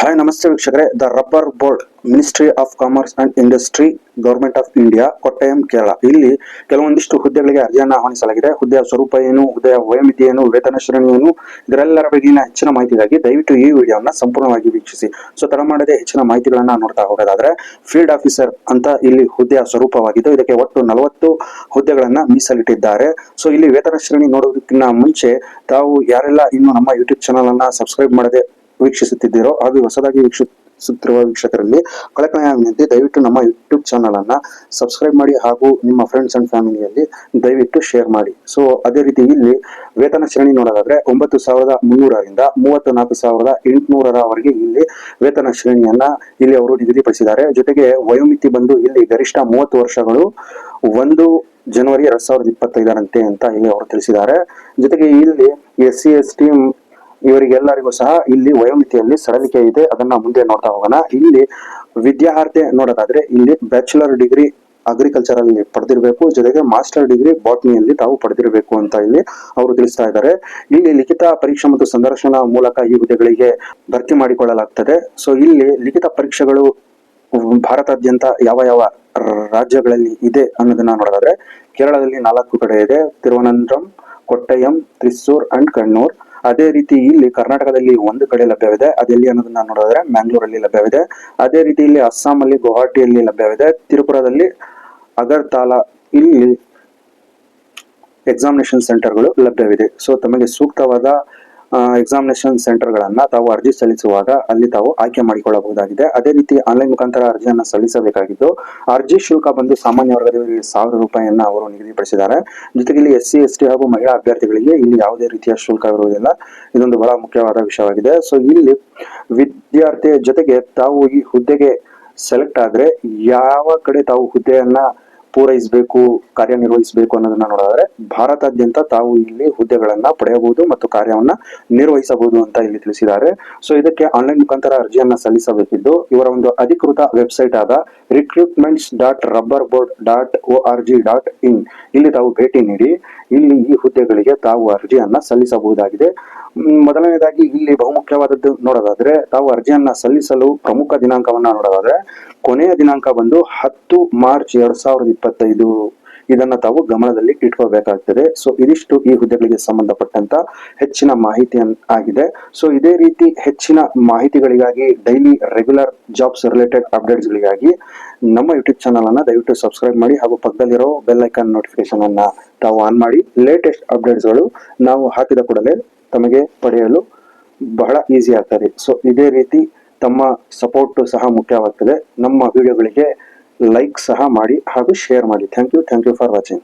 Hi ನಮಸ್ತೆ ವೀಕ್ಷಕರೇ. The rubber board ministry of commerce and industry government of India Kottayam Kerala ಇಲ್ಲಿ ಕೆಲವೊಂದಿಷ್ಟು ಹುದ್ದೆಗಳಿಗೆ ಅರ್ಜಿಯನ್ನು ಆಹ್ವಾನಿಸಲಾಗಿದೆ. ಹುದ್ದೆಯ ಸ್ವರೂಪ ಏನು, ಹುದ್ದೆಯ ವಯೋಮಿತಿ ಏನು, ವೇತನ ಶ್ರೇಣಿ ಏನು, ಇದರೆಲ್ಲರ ಬಗ್ಗೆನ ಹೆಚ್ಚಿನ ಮಾಹಿತಿಗಾಗಿ ದಯವಿಟ್ಟು ಈ ವಿಡಿಯೋನ ಸಂಪೂರ್ಣವಾಗಿ ವೀಕ್ಷಿಸಿ. ಸೊ ತಡ ಮಾಡದೆ ಹೆಚ್ಚಿನ ಮಾಹಿತಿಗಳನ್ನು ನೋಡ್ತಾ ಹೋಗೋದಾದ್ರೆ ಫೀಲ್ಡ್ ಆಫೀಸರ್ ಅಂತ ಇಲ್ಲಿ ಹುದ್ದೆಯ ಸ್ವರೂಪವಾಗಿದ್ದು, ಇದಕ್ಕೆ ಒಟ್ಟು ನಲವತ್ತು ಹುದ್ದೆಗಳನ್ನು ಮೀಸಲಿಟ್ಟಿದ್ದಾರೆ. ಸೊ ಇಲ್ಲಿ ವೇತನ ಶ್ರೇಣಿ ನೋಡೋದಕ್ಕಿಂತ ಮುಂಚೆ ತಾವು ಯಾರೆಲ್ಲ ಇನ್ನು ನಮ್ಮ ಯೂಟ್ಯೂಬ್ ಚಾನಲ್ ಅನ್ನ ಸಬ್ಸ್ಕ್ರೈಬ್ ಮಾಡದೆ ವೀಕ್ಷಿಸುತ್ತಿದ್ದೀರೋ ಹಾಗೂ ಹೊಸದಾಗಿ ವೀಕ್ಷಿಸುತ್ತಿರುವ ವೀಕ್ಷಕರಲ್ಲಿ ಕಳಕಳಿಯ ವಿನಂತಿ ದಯವಿಟ್ಟು ನಮ್ಮ ಯೂಟ್ಯೂಬ್ ಚಾನಲ್ ಅನ್ನ ಸಬ್ಸ್ಕ್ರೈಬ್ ಮಾಡಿ ಹಾಗೂ ನಿಮ್ಮ ಫ್ರೆಂಡ್ಸ್ ಅಂಡ್ ಫ್ಯಾಮಿಲಿಯಲ್ಲಿ ದಯವಿಟ್ಟು ಶೇರ್ ಮಾಡಿ. ಸೊ ಅದೇ ರೀತಿ ಇಲ್ಲಿ ವೇತನ ಶ್ರೇಣಿ ನೋಡೋದಾದ್ರೆ ಒಂಬತ್ತು ಸಾವಿರದ ಮುನ್ನೂರರಿಂದ ಮೂವತ್ತು ನಾಲ್ಕು ಸಾವಿರದ ಎಂಟುನೂರರವರೆಗೆ ಇಲ್ಲಿ ವೇತನ ಶ್ರೇಣಿಯನ್ನ ಇಲ್ಲಿ ಅವರು ನಿಗದಿಪಡಿಸಿದ್ದಾರೆ. ಜೊತೆಗೆ ವಯೋಮಿತಿ ಬಂದು ಇಲ್ಲಿ ಗರಿಷ್ಠ ಮೂವತ್ತು ವರ್ಷಗಳು ಒಂದು ಜನವರಿ ಎರಡ್ ಸಾವಿರದ ಇಪ್ಪತ್ತೈದರಂತೆ ಅಂತ ಇಲ್ಲಿ ಅವರು ತಿಳಿಸಿದ್ದಾರೆ. ಜೊತೆಗೆ ಇಲ್ಲಿ ಎಸ್ ಸಿ ಎಸ್ ಟಿ ಇವರಿಗೆಲ್ಲರಿಗೂ ಸಹ ಇಲ್ಲಿ ವಯೋಮಿತಿಯಲ್ಲಿ ಸಡಲಿಕೆ ಇದೆ. ಅದನ್ನ ಮುಂದೆ ನೋಡ್ತಾ ಹೋಗೋಣ. ಇಲ್ಲಿ ವಿದ್ಯಾರ್ಹತೆ ನೋಡೋದಾದ್ರೆ ಇಲ್ಲಿ ಬ್ಯಾಚುಲರ್ ಡಿಗ್ರಿ ಅಗ್ರಿಕಲ್ಚರ್ ಅಲ್ಲಿ ಪಡೆದಿರಬೇಕು. ಜೊತೆಗೆ ಮಾಸ್ಟರ್ ಡಿಗ್ರಿ ಬಾಟ್ನಿಯಲ್ಲಿ ತಾವು ಪಡೆದಿರಬೇಕು ಅಂತ ಇಲ್ಲಿ ಅವರು ತಿಳಿಸ್ತಾ ಇದ್ದಾರೆ. ಇಲ್ಲಿ ಲಿಖಿತ ಪರೀಕ್ಷೆ ಮತ್ತು ಸಂದರ್ಶನ ಮೂಲಕ ಈ ಹುದ್ದೆಗಳಿಗೆ ಭರ್ತಿ ಮಾಡಿಕೊಳ್ಳಲಾಗ್ತದೆ. ಸೊ ಇಲ್ಲಿ ಲಿಖಿತ ಪರೀಕ್ಷೆಗಳು ಭಾರತಾದ್ಯಂತ ಯಾವ ಯಾವ ರಾಜ್ಯಗಳಲ್ಲಿ ಇದೆ ಅನ್ನೋದನ್ನ ನೋಡೋದಾದ್ರೆ ಕೇರಳದಲ್ಲಿ ನಾಲ್ಕು ಕಡೆ ಇದೆ. ತಿರುವನಂತಪುರಂ ಕೊಟ್ಟಯಂ ತ್ರಿಸೂರ್ ಅಂಡ್ ಕಣ್ಣೂರ್. ಅದೇ ರೀತಿ ಇಲ್ಲಿ ಕರ್ನಾಟಕದಲ್ಲಿ ಒಂದು ಕಡೆ ಲಭ್ಯವಿದೆ. ಅದೆಲ್ಲಿ ಅನ್ನೋದನ್ನ ನೋಡಿದ್ರೆ ಮ್ಯಾಂಗ್ಳೂರಲ್ಲಿ ಲಭ್ಯವಿದೆ. ಅದೇ ರೀತಿ ಇಲ್ಲಿ ಅಸ್ಸಾಂ ಅಲ್ಲಿ ಗುವಾಹಟಿಯಲ್ಲಿ ಲಭ್ಯವಿದೆ. ತಿರುಪುರದಲ್ಲಿ ಅಗರ್ತಾಲ ಇಲ್ಲಿ ಎಕ್ಸಾಮಿನೇಷನ್ ಸೆಂಟರ್ಗಳು ಲಭ್ಯವಿದೆ. ಸೊ ತಮಗೆ ಸೂಕ್ತವಾದ ಎಕ್ಸಾಮಿನೇಷನ್ ಸೆಂಟರ್ಗಳನ್ನ ತಾವು ಅರ್ಜಿ ಸಲ್ಲಿಸುವಾಗ ಅಲ್ಲಿ ತಾವು ಆಯ್ಕೆ ಮಾಡಿಕೊಳ್ಳಬಹುದಾಗಿದೆ. ಅದೇ ರೀತಿ ಆನ್ಲೈನ್ ಮುಖಾಂತರ ಅರ್ಜಿಯನ್ನು ಸಲ್ಲಿಸಬೇಕಾಗಿದ್ದು, ಅರ್ಜಿ ಶುಲ್ಕ ಬಂದು ಸಾಮಾನ್ಯ ವರ್ಗದವರಿಗೆ ಸಾವಿರ ರೂಪಾಯಿಯನ್ನ ಅವರು ನಿಗದಿಪಡಿಸಿದ್ದಾರೆ. ಜೊತೆಗೆ ಇಲ್ಲಿ ಎಸ್ ಸಿ ಎಸ್ ಟಿ ಹಾಗೂ ಮಹಿಳಾ ಅಭ್ಯರ್ಥಿಗಳಿಗೆ ಇಲ್ಲಿ ಯಾವುದೇ ರೀತಿಯ ಶುಲ್ಕ ಇರುವುದಿಲ್ಲ. ಇದೊಂದು ಬಹಳ ಮುಖ್ಯವಾದ ವಿಷಯವಾಗಿದೆ. ಸೊ ಇಲ್ಲಿ ವಿದ್ಯಾರ್ಥಿ ಜೊತೆಗೆ ತಾವು ಈ ಹುದ್ದೆಗೆ ಸೆಲೆಕ್ಟ್ ಆದ್ರೆ ಯಾವ ಕಡೆ ತಾವು ಹುದ್ದೆಯನ್ನ ಪೂರೈಸಬೇಕು, ಕಾರ್ಯನಿರ್ವಹಿಸಬೇಕು ಅನ್ನೋದನ್ನ ನೋಡಿದ್ರೆ ಭಾರತಾದ್ಯಂತ ತಾವು ಇಲ್ಲಿ ಹುದ್ದೆಗಳನ್ನ ಪಡೆಯಬಹುದು ಮತ್ತು ಕಾರ್ಯವನ್ನ ನಿರ್ವಹಿಸಬಹುದು ಅಂತ ಇಲ್ಲಿ ತಿಳಿಸಿದ್ದಾರೆ. ಸೊ ಇದಕ್ಕೆ ಆನ್ಲೈನ್ ಮುಖಾಂತರ ಅರ್ಜಿಯನ್ನ ಸಲ್ಲಿಸಬೇಕಿದ್ದು, ಇವರ ಒಂದು ಅಧಿಕೃತ ವೆಬ್ಸೈಟ್ ಆದ recruitments dot rubber board dot O R G dot in ಇಲ್ಲಿ ತಾವು ಭೇಟಿ ನೀಡಿ, ಇಲ್ಲಿ ಈ ಹುದ್ದೆಗಳಿಗೆ ತಾವು ಅರ್ಜಿಯನ್ನ ಸಲ್ಲಿಸಬಹುದಾಗಿದೆ. ಮೊದಲನೇದಾಗಿ ಇಲ್ಲಿ ಬಹುಮುಖ್ಯವಾದದ್ದು ನೋಡೋದಾದ್ರೆ, ತಾವು ಅರ್ಜಿಯನ್ನ ಸಲ್ಲಿಸಲು ಪ್ರಮುಖ ದಿನಾಂಕವನ್ನ ನೋಡೋದಾದ್ರೆ, ಕೊನೆಯ ದಿನಾಂಕ ಬಂದು ಹತ್ತು ಮಾರ್ಚ್ ಎರಡ್ ಸಾವಿರದ ಇಪ್ಪತ್ತೈದು. ಇದನ್ನ ತಾವು ಗಮನದಲ್ಲಿ ಇಟ್ಕೋಬೇಕಾಗ್ತದೆ ಸೊ, ಇದಿಷ್ಟು ಈ ಹುದ್ದೆಗಳಿಗೆ ಸಂಬಂಧಪಟ್ಟಂತ ಹೆಚ್ಚಿನ ಮಾಹಿತಿ ಆಗಿದೆ. ಸೊ, ಇದೇ ರೀತಿ ಹೆಚ್ಚಿನ ಮಾಹಿತಿಗಳಿಗಾಗಿ, ಡೈಲಿ ರೆಗ್ಯುಲರ್ ಜಾಬ್ಸ್ ರಿಲೇಟೆಡ್ ಅಪ್ಡೇಟ್ಸ್ಗಳಿಗಾಗಿ ನಮ್ಮ ಯೂಟ್ಯೂಬ್ ಚಾನಲ್ ಅನ್ನ ದಯವಿಟ್ಟು ಸಬ್ಸ್ಕ್ರೈಬ್ ಮಾಡಿ ಹಾಗೂ ಪಕ್ಕದಲ್ಲಿರೋ ಬೆಲ್ ಐಕಾನ್ ನೋಟಿಫಿಕೇಶನ್ ಅನ್ನ ತಾವು ಆನ್ ಮಾಡಿ ಲೇಟೆಸ್ಟ್ ಅಪ್ಡೇಟ್ಸ್ಗಳು ನಾವು ಹಾಕಿದ ಕೂಡಲೇ ತಮಗೆ ಪಡೆಯಲು ಬಹಳ ಈಸಿ ಆಗ್ತದೆ. ಸೊ ಇದೇ ರೀತಿ ತಮ್ಮ ಸಪೋರ್ಟ್ ಸಹ ಮುಖ್ಯವಾಗ್ತದೆ. ನಮ್ಮ ವಿಡಿಯೋಗಳಿಗೆ ಲೈಕ್ ಸಹ ಮಾಡಿ ಹಾಗೂ ಶೇರ್ ಮಾಡಿ. Thank you thank you for watching